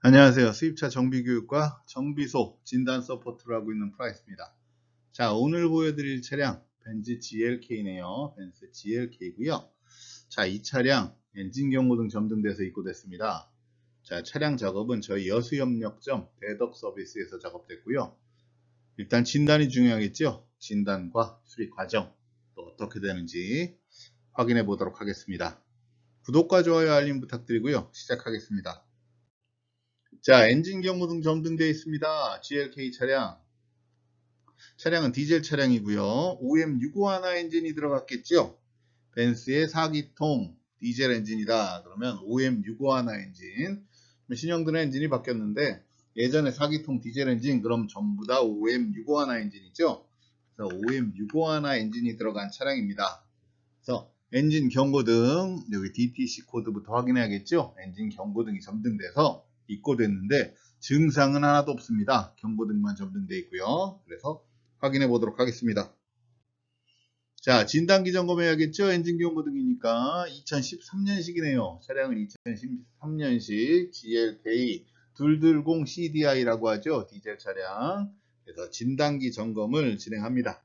안녕하세요. 수입차 정비교육과 정비소 진단 서포트를 하고 있는 프라이스입니다. 자, 오늘 보여드릴 차량 벤츠 GLK네요. 벤츠 GLK고요. 자, 이 차량 엔진 경고등 점등돼서 입고됐습니다. 자, 차량 작업은 저희 여수협력점 대덕 서비스에서 작업됐고요. 일단 진단이 중요하겠죠. 진단과 수리 과정 또 어떻게 되는지 확인해 보도록 하겠습니다. 구독과 좋아요 알림 부탁드리고요. 시작하겠습니다. 자, 엔진 경고등 점등되어 있습니다. GLK 차량. 차량은 디젤 차량이고요. OM651 엔진이 들어갔겠죠? 벤스의 4기통 디젤 엔진이다. 그러면 OM651 엔진. 신형들의 엔진이 바뀌었는데 예전에 4기통 디젤 엔진 그럼 전부 다 OM651 엔진이죠? 그래서 OM651 엔진이 들어간 차량입니다. 그래서 엔진 경고등 여기 DTC 코드부터 확인해야겠죠? 엔진 경고등이 점등돼서 입고됐는데 증상은 하나도 없습니다. 경고등만 점등되어 있고요. 그래서 확인해 보도록 하겠습니다. 자, 진단기 점검해야겠죠? 엔진 경고등이니까 2013년식이네요. 차량은 2013년식 GLK 220 CDI라고 하죠. 디젤 차량. 그래서 진단기 점검을 진행합니다.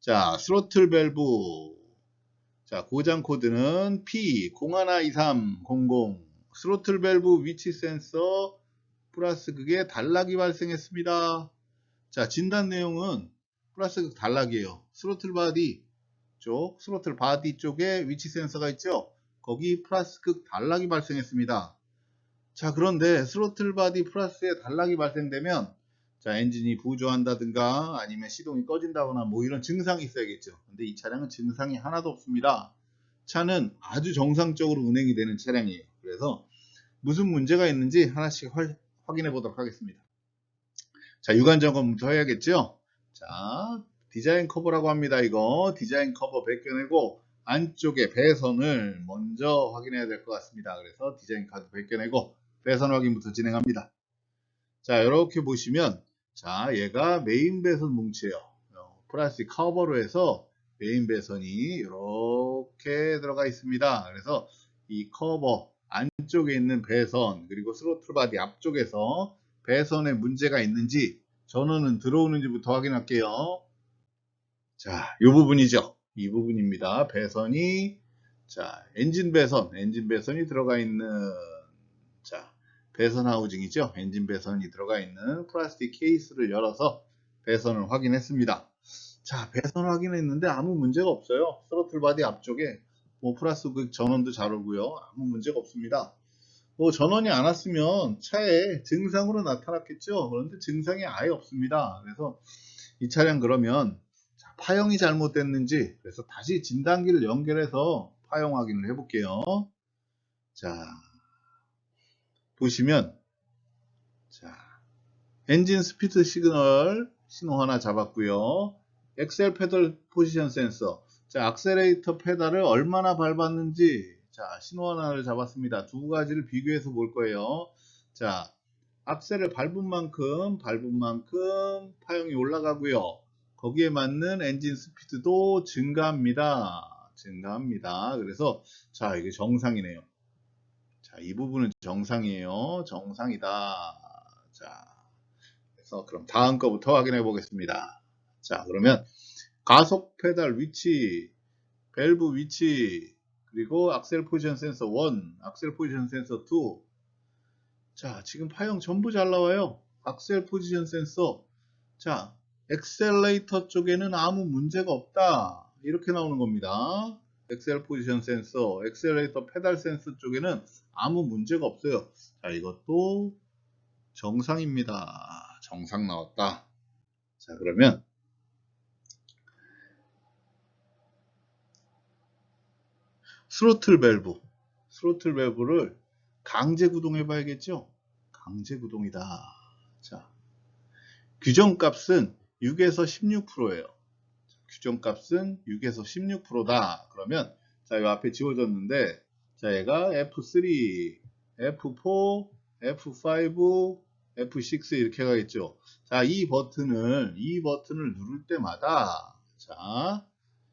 자, 스로틀 밸브. 자, 고장 코드는 P012300 스로틀 밸브 위치 센서 플러스 극에 단락이 발생했습니다. 자, 진단 내용은 플러스 극 단락이에요. 스로틀 바디 쪽, 스로틀 바디 쪽에 위치 센서가 있죠? 거기 플러스 극 단락이 발생했습니다. 자, 그런데 스로틀 바디 플러스에 단락이 발생되면 자, 엔진이 부조한다든가 아니면 시동이 꺼진다거나 뭐 이런 증상이 있어야겠죠. 근데 이 차량은 증상이 하나도 없습니다. 차는 아주 정상적으로 운행이 되는 차량이에요. 그래서 무슨 문제가 있는지 하나씩 확인해 보도록 하겠습니다. 자, 유관 점검부터 해야겠죠? 자, 디자인 커버라고 합니다. 이거 디자인 커버 벗겨내고 안쪽에 배선을 먼저 확인해야 될 것 같습니다. 그래서 디자인 카드 벗겨내고 배선 확인부터 진행합니다. 자, 이렇게 보시면 자, 얘가 메인 배선 뭉치예요. 플라스틱 커버로 해서 메인 배선이 이렇게 들어가 있습니다. 그래서 이 커버 안쪽에 있는 배선 그리고 스로틀 바디 앞쪽에서 배선에 문제가 있는지 전원은 들어오는지부터 확인할게요. 자, 이 부분이죠. 이 부분입니다. 배선이 자 엔진 배선, 엔진 배선이 들어가 있는 자 배선 하우징이죠. 엔진 배선이 들어가 있는 플라스틱 케이스를 열어서 배선을 확인했습니다. 자, 배선 확인했는데 아무 문제가 없어요. 스로틀 바디 앞쪽에 뭐 플러스 그 전원도 잘 오고요. 아무 문제가 없습니다. 뭐 전원이 안 왔으면 차에 증상으로 나타났겠죠. 그런데 증상이 아예 없습니다. 그래서 이 차량 그러면 파형이 잘못됐는지 그래서 다시 진단기를 연결해서 파형 확인을 해볼게요. 자 보시면 자 엔진 스피드 시그널 신호 하나 잡았고요. 엑셀 페달 포지션 센서 자, 악셀레이터 페달을 얼마나 밟았는지 자, 신호 하나를 잡았습니다. 두 가지를 비교해서 볼 거예요. 자, 악셀을 밟은 만큼 밟은 만큼 파형이 올라가고요. 거기에 맞는 엔진 스피드도 증가합니다. 증가합니다. 그래서 자, 이게 정상이네요. 자, 이 부분은 정상이에요. 정상이다. 자, 그래서 그럼 다음 거부터 확인해 보겠습니다. 자, 그러면 가속 페달 위치, 밸브 위치, 그리고 악셀 포지션 센서 1, 악셀 포지션 센서 2. 자, 지금 파형 전부 잘 나와요. 악셀 포지션 센서. 자, 엑셀레이터 쪽에는 아무 문제가 없다. 이렇게 나오는 겁니다. 엑셀 포지션 센서, 엑셀레이터 페달 센서 쪽에는 아무 문제가 없어요. 자, 이것도 정상입니다. 정상 나왔다. 자, 그러면 스로틀 밸브, 스로틀 밸브를 강제 구동해 봐야겠죠? 강제 구동이다. 자, 규정값은 6에서 16%예요. 규정값은 6에서 16%다. 그러면 자, 이 앞에 지워졌는데 자, 얘가 F3, F4, F5, F6 이렇게 가겠죠. 자, 이 버튼을 이 버튼을 누를 때마다 자,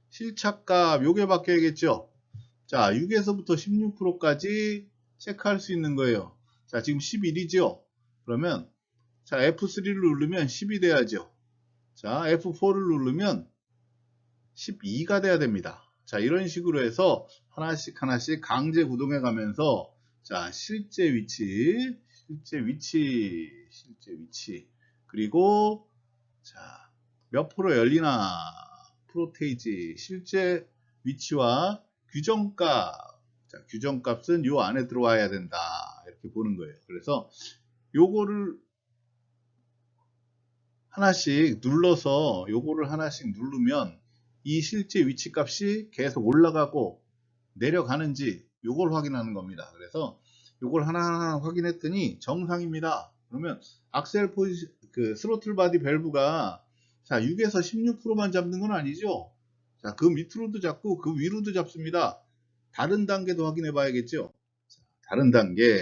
실착값 요게 바뀌어야겠죠. 자, 6에서부터 16%까지 체크할 수 있는 거예요. 자, 지금 11이죠? 그러면, 자, F3를 누르면 10이 돼야죠. 자, F4를 누르면 12가 돼야 됩니다. 자, 이런 식으로 해서 하나씩 하나씩 강제 구동해 가면서 자, 실제 위치, 실제 위치, 실제 위치, 그리고 자, 몇 프로 열리나 프로테이지 실제 위치와 규정값. 자, 규정값은 요 안에 들어와야 된다. 이렇게 보는 거예요. 그래서 요거를 하나씩 눌러서 요거를 하나씩 누르면 이 실제 위치 값이 계속 올라가고 내려가는지 요걸 확인하는 겁니다. 그래서 요걸 하나하나 확인했더니 정상입니다. 그러면 악셀 포지 그 스로틀 바디 밸브가 자 6에서 16%만 잡는 건 아니죠. 자, 그 밑으로도 잡고 그 위로도 잡습니다. 다른 단계도 확인해 봐야겠죠. 자, 다른 단계.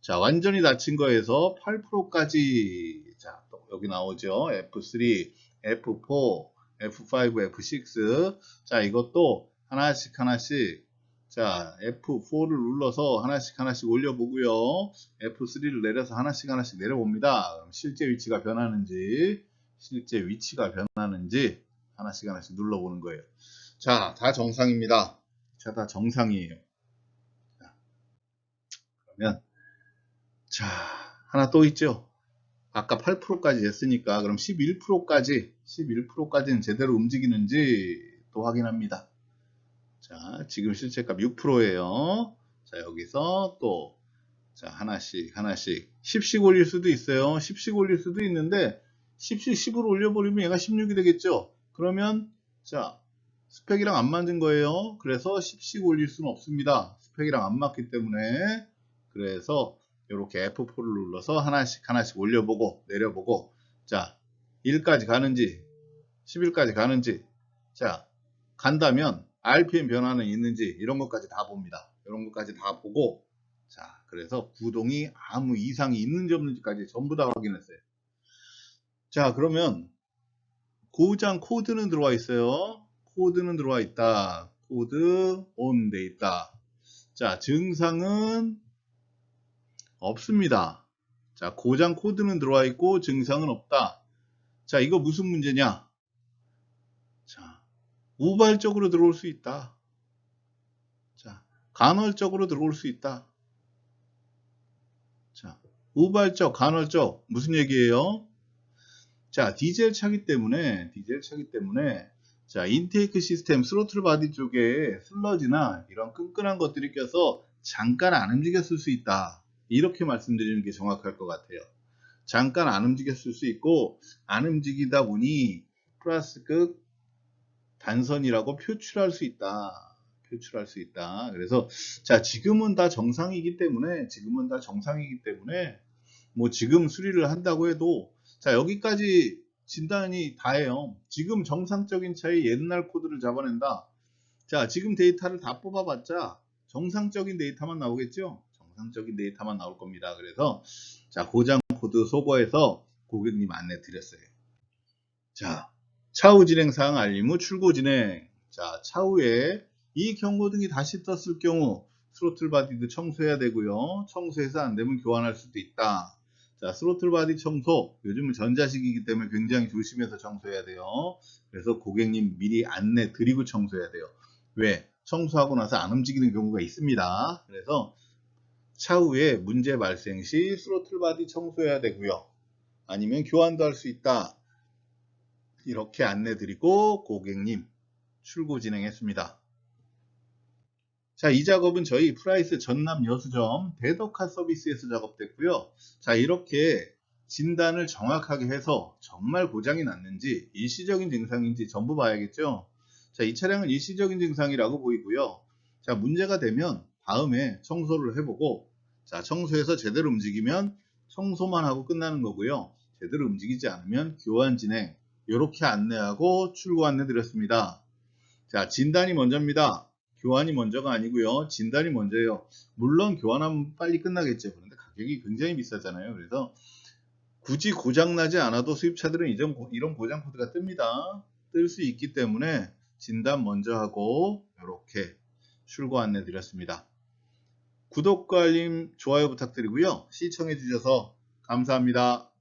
자, 완전히 닫힌 거에서 8%까지 자, 또 여기 나오죠. F3, F4, F5, F6. 자, 이것도 하나씩 하나씩 자, F4를 눌러서 하나씩 하나씩 올려보고요. F3를 내려서 하나씩 하나씩 내려봅니다. 실제 위치가 변하는지, 실제 위치가 변하는지 하나씩 하나씩 눌러보는 거예요. 자, 다 정상입니다. 자, 다 정상이에요. 자, 그러면, 자, 하나 또 있죠? 아까 8%까지 됐으니까, 그럼 11%까지, 11%까지는 제대로 움직이는지 또 확인합니다. 자, 지금 실제값 6%예요. 자, 여기서 또, 자, 하나씩, 하나씩. 10씩 올릴 수도 있어요. 10씩 올릴 수도 있는데, 10씩 10으로 올려버리면 얘가 16이 되겠죠? 그러면, 자, 스펙이랑 안 맞은 거예요. 그래서 10씩 올릴 수는 없습니다. 스펙이랑 안 맞기 때문에. 그래서, 이렇게 F4를 눌러서 하나씩 하나씩 올려보고, 내려보고, 자, 1까지 가는지, 11까지 가는지, 자, 간다면, RPM 변화는 있는지 이런 것까지 다 봅니다. 이런 것까지 다 보고 자 그래서 구동이 아무 이상이 있는지 없는지까지 전부 다 확인했어요. 자 그러면 고장 코드는 들어와 있어요. 코드는 들어와 있다. 코드 온돼 있다. 자 증상은 없습니다. 자 고장 코드는 들어와 있고 증상은 없다. 자 이거 무슨 문제냐? 자 우발적으로 들어올 수 있다. 자, 간헐적으로 들어올 수 있다. 자, 우발적, 간헐적 무슨 얘기예요? 자, 디젤 차기 때문에 디젤 차기 때문에 자, 인테이크 시스템 스로틀 바디 쪽에 슬러지나 이런 끈끈한 것들이 껴서 잠깐 안 움직였을 수 있다. 이렇게 말씀드리는 게 정확할 것 같아요. 잠깐 안 움직였을 수 있고 안 움직이다 보니 플라스틱 단선이라고 표출할 수 있다. 표출할 수 있다. 그래서 자 지금은 다 정상이기 때문에 지금은 다 정상이기 때문에 뭐 지금 수리를 한다고 해도 자 여기까지 진단이 다예요. 지금 정상적인 차의 옛날 코드를 잡아낸다. 자 지금 데이터를 다 뽑아봤자 정상적인 데이터만 나오겠죠. 정상적인 데이터만 나올 겁니다. 그래서 자 고장 코드 소거해서 고객님 안내 드렸어요. 자 차후 진행 사항 알림 후 출고 진행. 자, 차후에 이 경고등이 다시 떴을 경우 스로틀 바디도 청소해야 되고요. 청소해서 안 되면 교환할 수도 있다. 자, 스로틀 바디 청소. 요즘은 전자식이기 때문에 굉장히 조심해서 청소해야 돼요. 그래서 고객님 미리 안내 드리고 청소해야 돼요. 왜? 청소하고 나서 안 움직이는 경우가 있습니다. 그래서 차후에 문제 발생 시 스로틀 바디 청소해야 되고요. 아니면 교환도 할 수 있다. 이렇게 안내 드리고 고객님 출고 진행했습니다. 자, 이 작업은 저희 프라이스 전남 여수점 대덕화 서비스에서 작업됐고요. 자, 이렇게 진단을 정확하게 해서 정말 고장이 났는지 일시적인 증상인지 전부 봐야겠죠. 자, 이 차량은 일시적인 증상이라고 보이고요. 자, 문제가 되면 다음에 청소를 해보고 자, 청소해서 제대로 움직이면 청소만 하고 끝나는 거고요. 제대로 움직이지 않으면 교환 진행 이렇게 안내하고 출고 안내 드렸습니다. 자, 진단이 먼저입니다. 교환이 먼저가 아니고요. 진단이 먼저예요. 물론 교환하면 빨리 끝나겠죠. 그런데 가격이 굉장히 비싸잖아요. 그래서 굳이 고장나지 않아도 수입차들은 이런, 이런 고장 코드가 뜹니다. 뜰 수 있기 때문에 진단 먼저 하고 이렇게 출고 안내 드렸습니다. 구독과 알림, 좋아요 부탁드리고요. 시청해 주셔서 감사합니다.